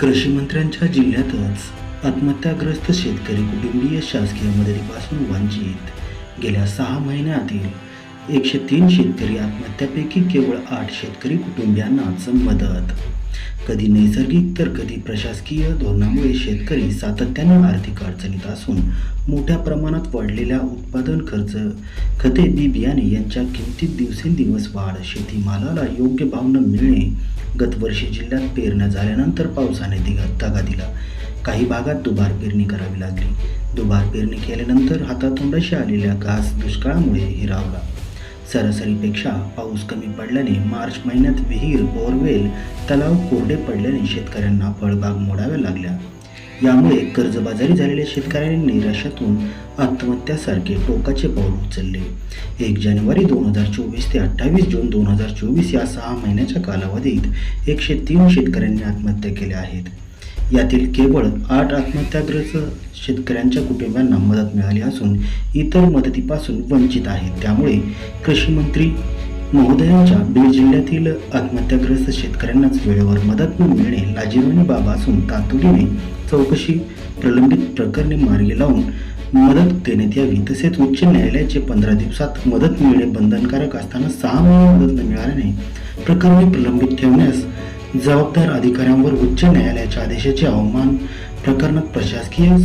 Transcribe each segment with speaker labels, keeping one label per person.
Speaker 1: कृषीमंत्र्यांच्या जिल्ह्यातच आत्महत्याग्रस्त शेतकरी कुटुंबीय शासकीय मदतीपासून वंचित. गेल्या सहा महिन्यातील एकशे तीन शेतकरी आत्महत्यापैकी केवळ आठ शेतकरी कुटुंबियांनाच मदत कधी नैसर्गिक तर कधी प्रशासकीय धोरणामुळे शेतकरी सातत्याने आर्थिक अडचणीत असून मोठ्या प्रमाणात वाढलेल्या उत्पादन खर्च खते बी बियाणे यांच्या किमतीत दिवसेंदिवस वाढ शेतीमालाला योग्य भाव न मिळणे गतवर्षी जिल्ह्यात पेरण्या झाल्यानंतर पावसाने दिगा दगा दिला. काही भागात दुबार पेरणी करावी लागली. दुबार पेरणी केल्यानंतर हातातोंडाशी आलेल्या घास दुष्काळामुळे हिरावला सरासरीपेक्षा पाऊस कमी पडल्याने मार्च महिन्यात विहीर बोरवेल तलाव कोरडे पडल्याने शेतकऱ्यांना फळबाग मोडाव्या लागल्या. यामुळे कर्जबाजारी झालेल्या शेतकऱ्यांनी निराशातून आत्महत्यासारखे टोकाचे पाऊल उचलले. एक जानेवारी दोन हजार चोवीस ते अठ्ठावीस जून दोन हजार चोवीस या सहा महिन्याच्या कालावधीत एकशे तीन शेतकऱ्यांनी आत्महत्या केल्या आहेत. यातील केवळ आठ आत्महत्याग्रस्त शेतकऱ्यांच्या कुटुंबांना मदत मिळाली असून इतर मदतीपासून वंचित आहेत. त्यामुळे कृषी मंत्री महोदयांच्या बीड जिल्ह्यातील आत्महत्याग्रस्त शेतकऱ्यांनाच वेळेवर मदत न मिळणे लाजीरवाणी बाब असून तातडीने चौकशी प्रलंबित प्रकरणे मार्गी लावून मदत देण्यात यावी. तसेच उच्च न्यायालयाचे पंधरा दिवसात मदत मिळणे बंधनकारक असताना सहा महिने मदत न मिळाल्याने प्रकरणे प्रलंबित ठेवण्यास जबाबदार अधिकाऱ्यांवर उच्च न्यायालयाच्या आदेशाचे अवमान प्रकरणात प्रशासकीय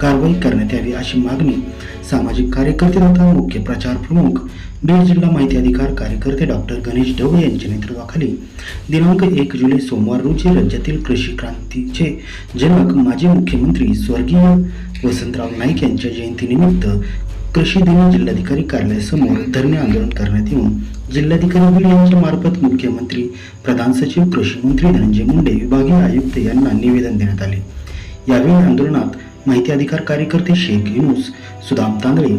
Speaker 1: कारवाई करण्यात यावी अशी मागणी सामाजिक कार्यकर्ते तथा मुख्य प्रचार प्रमुख बीड जिल्हा माहिती अधिकार कार्यकर्ते डॉक्टर गणेश ढवळे यांच्या नेतृत्वाखाली दिनांक एक जुलै सोमवार रोजी राज्यातील कृषी क्रांतीचे जनक माजी मुख्यमंत्री स्वर्गीय वसंतराव नाईक यांच्या जयंतीनिमित्त कृषी दिन जिल्हाधिकारी कार्यालयासमोर धरणे आंदोलन करण्यात येऊन जिल्हाधिकारी बीड यांच्या मार्फत मुख्यमंत्री प्रधान सचिव कृषी मंत्री धनंजय मुंडे विभागीय आयुक्त यांना निवेदन देण्यात आले. यावेळी आंदोलनात माहिती अधिकार कार्यकर्ते शेख युनुस सुदाम तांदळे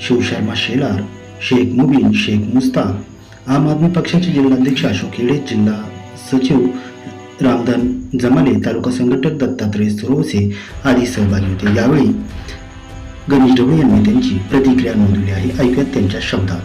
Speaker 1: शिवशर्मा शेलार शेख मुबीन शेख मुस्ताक आम आदमी पक्षाचे जिल्हाध्यक्ष अशोक हेडे जिल्हा सचिव रामधन जमाले तालुका संघटक दत्तात्रय सुरवसे आदी सहभागी होते. यावेळी गणेश ढवळे यांनी त्यांची प्रतिक्रिया नोंदवली आहे. ऐकूयात त्यांच्या शब्दात.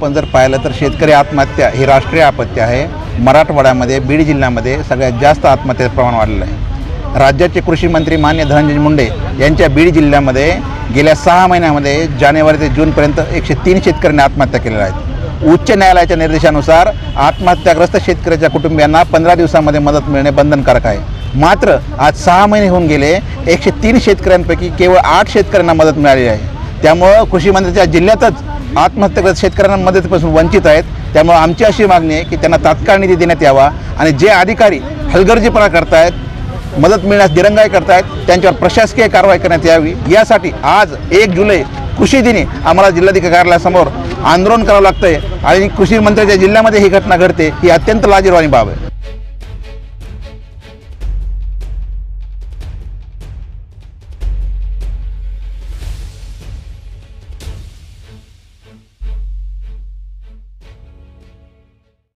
Speaker 2: पण जर पाहिलं तर शेतकरी आत्महत्या ही राष्ट्रीय आपत्ती आहे. मराठवाड्यामध्ये बीड जिल्ह्यामध्ये सगळ्यात जास्त आत्महत्याचं प्रमाण वाढलेलं आहे. राज्याचे कृषी मंत्री मान्य धनंजय मुंडे यांच्या बीड जिल्ह्यामध्ये गेल्या सहा महिन्यामध्ये जानेवारी ते जूनपर्यंत एकशे तीन शेतकऱ्यांनी आत्महत्या केलेल्या आहेत. उच्च न्यायालयाच्या निर्देशानुसार आत्महत्याग्रस्त शेतकऱ्याच्या कुटुंबियांना पंधरा दिवसामध्ये मदत मिळणे बंधनकारक आहे. मात्र आज सहा महिने होऊन गेले एकशे तीन शेतकऱ्यांपैकी केवळ आठ शेतकऱ्यांना मदत मिळाली आहे. त्यामुळं कृषी मंत्र्याच्या जिल्ह्यातच आत्महत्याग्रस्त शेतकऱ्यांना मदतीपासून वंचित आहेत. त्यामुळे आमची अशी मागणी आहे की त्यांना तात्काळ निधी देण्यात यावा आणि जे अधिकारी हलगर्जीपणा करतायत मदत मिळण्यास दिरंगाई करतायत त्यांच्यावर प्रशासकीय कारवाई करण्यात यावी. यासाठी आज एक जुलै कृषी दिनी आम्हाला जिल्हाधिकारी कार्यालयासमोर आंदोलन करावं लागतंय आणि कृषी मंत्र्याच्या जिल्ह्यामध्ये ही घटना घडते ही अत्यंत लाजीरवाणी बाब आहे.